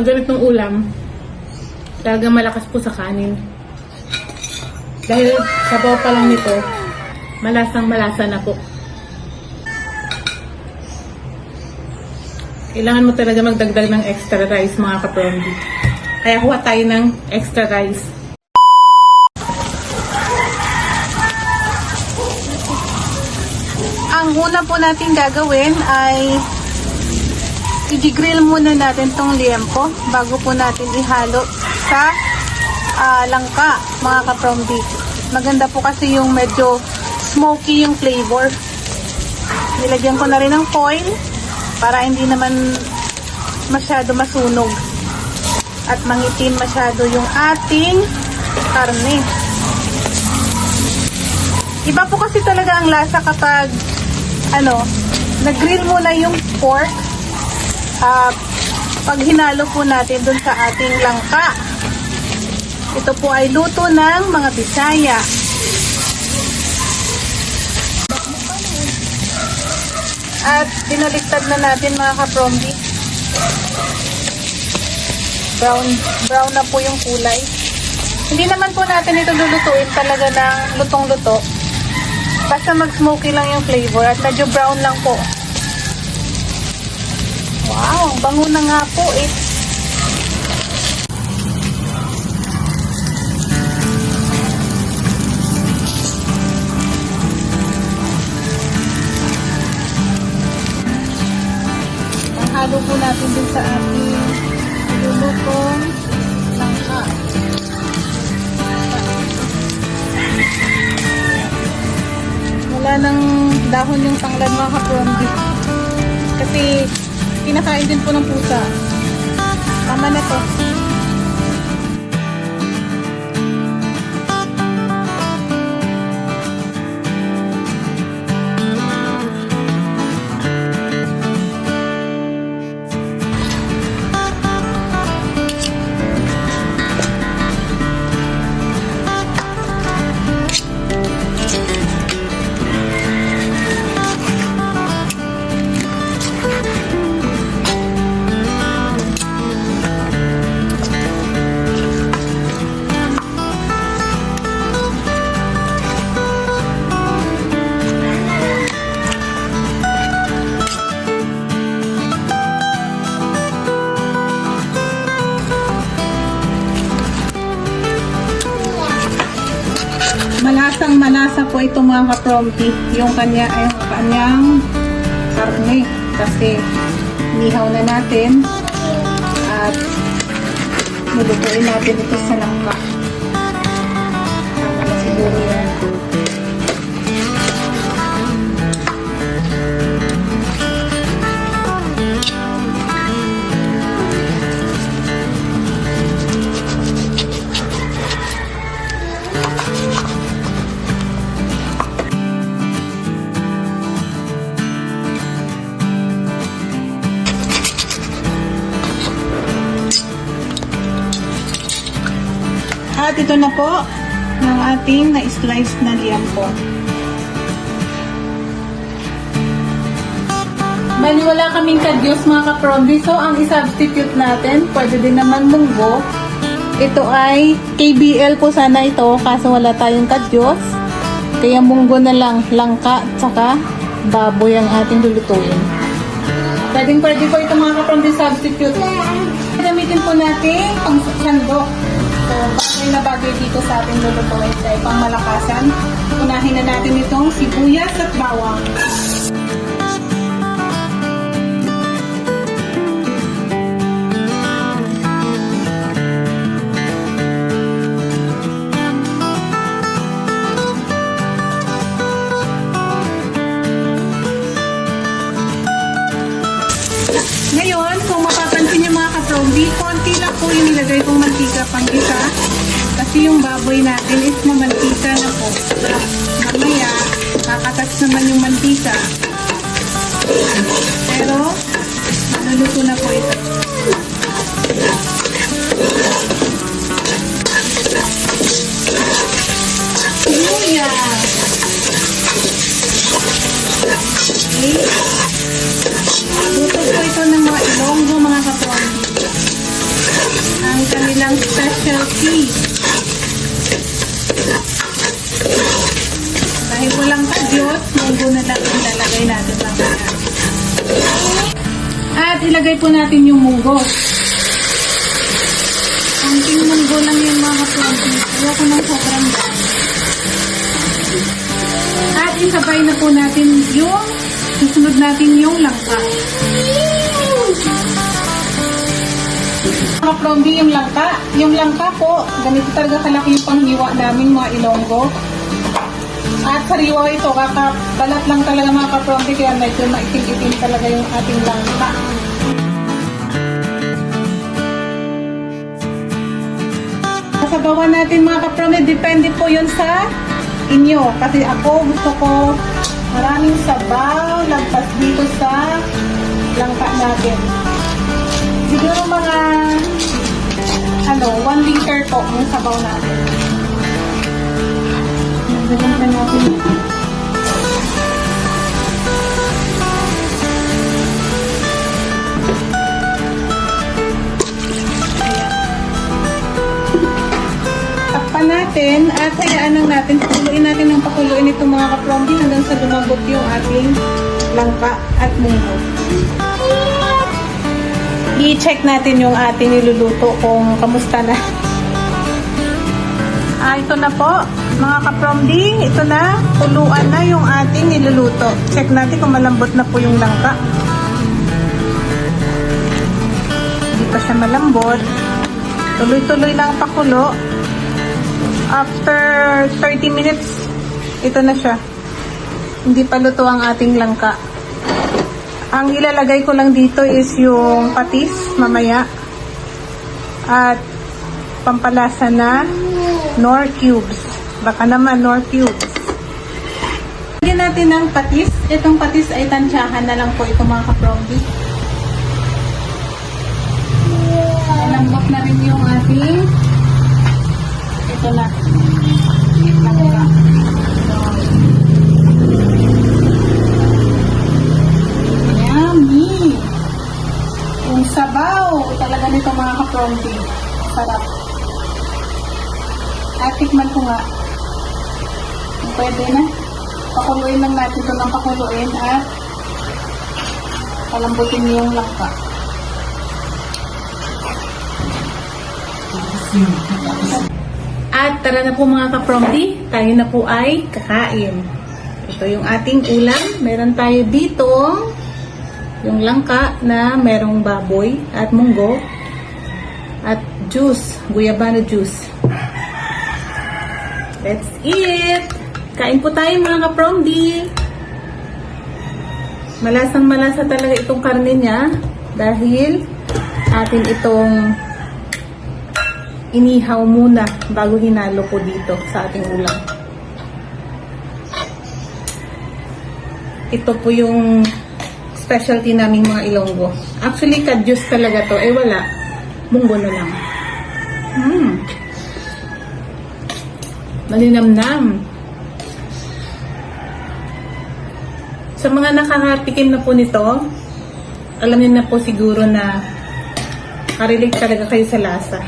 Pag ganitong ulam, talagang malakas po sa kanin. Dahil sabaw pa lang nito, malasang malasa na po. Kailangan mo talaga magdagdag ng extra rice mga kaprondi. Kaya kuha tayo ng extra rice. Ang una po natin gagawin ay i-grill muna natin tong liempo bago po natin ihalo sa ah, langka, mga kaprombi. Maganda po kasi yung medyo smoky yung flavor. Nilagyan ko na rin ng foil para hindi naman masyado masunog at mangitim masyado yung ating karne. Iba po kasi talaga ang lasa kapag ano, nag-grill muna yung pork ah, pag hinalo po natin dun sa ating langka. Ito po ay luto ng mga Bisaya. At binaliktad na natin mga kaprombi. Brown, brown na po yung kulay. Hindi naman po natin ito lulutuin talaga ng lutong-luto. Basta mag-smoky lang yung flavor at medyo brown lang po. Wow, bango na nga po eh. Ang halo po natin din sa ating lulutong langka. Wala nang dahon yung tanglad mga kaprondi. Kasi kinakain din po ng pusa. Tama na to. Ito mga kaprompi. Yung kanya, ay yung kanyang karne. Kasi nihaw na natin. At nilutuin natin ito sa langka. Siguro yan. At ito na po ng ating na-slice na liampo. Bali, wala kaming kadyos mga kaprondi. So, ang i-substitute natin, pwede din naman munggo. Ito ay KBL po sana ito kaso wala tayong kadyos. Kaya munggo na lang, langka, tsaka baboy ang ating lulutuin. Pwedeng pwede po ito mga kaprondi substitute. Gamitin po natin pang sandok. So, bagay na bagay dito sa ating lulutuin dahil pang malakasan. Unahin na natin itong sibuyas at bawang. Baboy natin is mamantika na po. Mamaya, kakatas naman yung mantika. Pero, maluluto na po ito. Sibuyas. Okay. Luto po ito ng mga ilonggo mga kaprombi. langka Diyos, munggo na lang ang lalagay natin mamaya. At ilagay po natin yung munggo. Konting munggo lang yung mga kapatid. Ayoko ng sobrang dami. At isabay na po natin yung susunod natin yung langka. Mga prombi, yung langka. Yung langka po, ganito talaga kalaki yung panghiwa namin mga ilonggo. At sariwa ito, kakabalat lang talaga mga kaprombi, kaya medyo maitim-itim talaga yung ating langka. Sabawan natin mga kaprombi, depende po yun sa inyo. Kasi ako gusto ko maraming sabaw, lagpas dito sa langka natin. Siguro mga ano, 1 liter po yung sabaw natin. Pa natin. Natin at hayaan lang natin, pakuluin natin ng pakuluin itong mga kaprombi hanggang sa lumabot yung ating langka at munggo i-check natin yung ating niluluto kung kamusta na. Ah, ito na po, mga kapromdi, ito na, tuluan na yung ating niluluto. Check natin kung malambot na po yung langka. Hindi pa siya malambot. Tuloy-tuloy lang ang pakulo. After 30 minutes, ito na siya. Hindi pa luto ang ating langka. Ang ilalagay ko lang dito is yung patis mamaya. At pampalasa na nor cubes. Baka naman nor cubes. Lagyan natin ng patis. Itong patis ay tansyahan na lang po ito mga kaprombi. Malambot na rin yung Pakuluin lang natin ito ng pakuluin at palambutin yung langka. At tara na po mga kapromdi, tayo na po ay kakain. Ito yung ating ulam. Meron tayo dito yung langka na merong baboy at munggo at juice, guyabano juice. Let's eat! Kain po tayo mga kapromdi. Malasang malasa talaga itong karne niya dahil atin itong inihaw muna bago hinalo ko dito sa ating ulam. Ito po yung specialty naming mga ilonggo. Actually, kadyos talaga to. Eh, wala. Munggo na lang. Hmm. Malinamnam. Sa mga nakakatikim na po nito, alam niyo na po siguro na karelate talaga kayo sa lasa.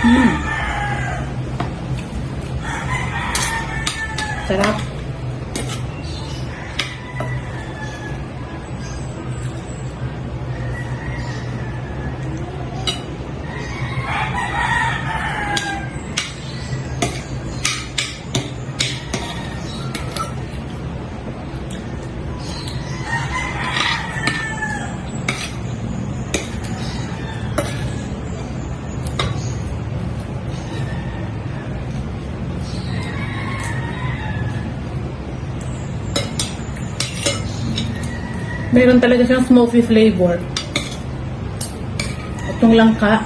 Hmm. Sarap. Meron talaga siyang smoky flavor. Itong langka.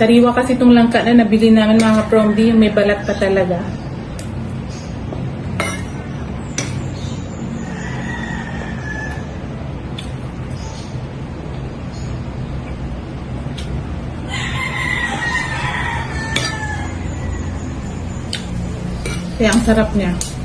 Sariwa kasi itong langka na nabili namin mga promdi, may balat pa talaga. Kaya ang sarap niya.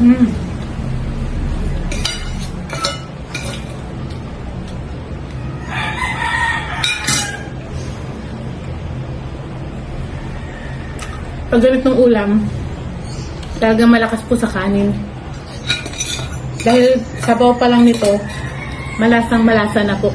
Mm. Pag ganitong ulam, talagang malakas po sa kanin. Dahil sabaw pa lang nito, malasang malasa na po.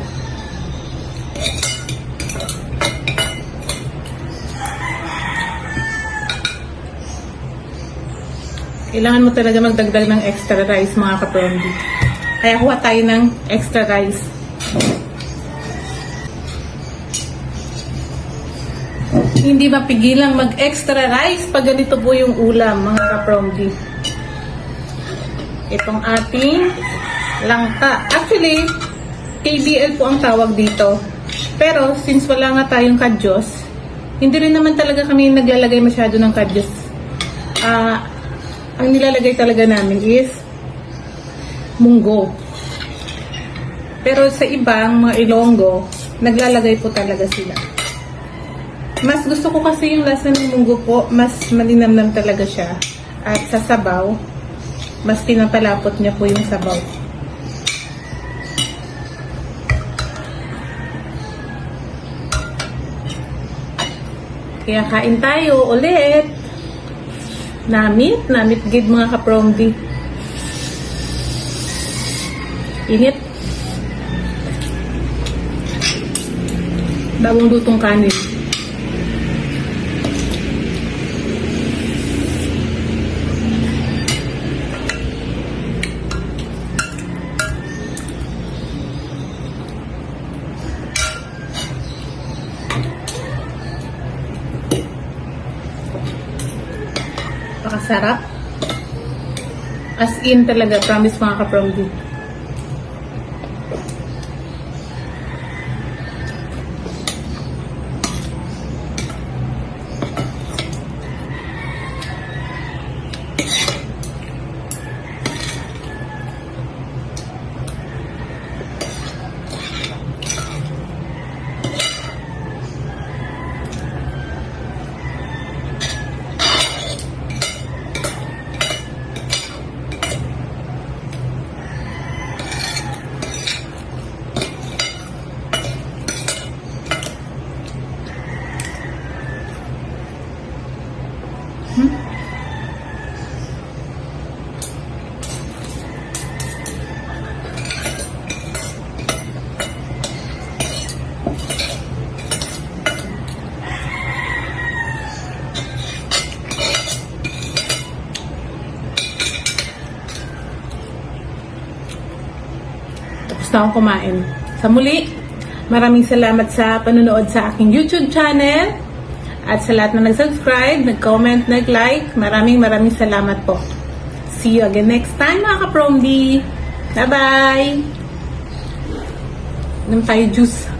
Kailangan mo talaga magdagdag ng extra rice mga kaprondi. Kaya kuha tayo ng extra rice. Hindi mapigilang mag-extra rice pag ganito po yung ulam mga kaprondi. Itong ating langka. Actually, KBL po ang tawag dito. Pero since wala nga tayong kadyos, hindi rin naman talaga kami naglalagay masyado ng kadyos. Ah, ang nilalagay talaga namin is munggo. Pero sa ibang mga ilonggo, naglalagay po talaga sila. Mas gusto ko kasi yung lasa ng munggo po, mas malinamnam talaga siya. At sa sabaw, mas pinapalapot niya po yung sabaw. Kaya kain tayo ulit. Namit, namit gid mga kapromdi. Init. Bagong lutong kanin. Pakasarap. As in talaga, promise mga kapromdi. Na akong kumain. Sa muli, maraming salamat sa panonood sa aking YouTube channel. At sa lahat na nag-subscribe, nag-comment, nag-like, maraming maraming salamat po. See you again next time mga kapromdi. Bye-bye! Inom tayo juice.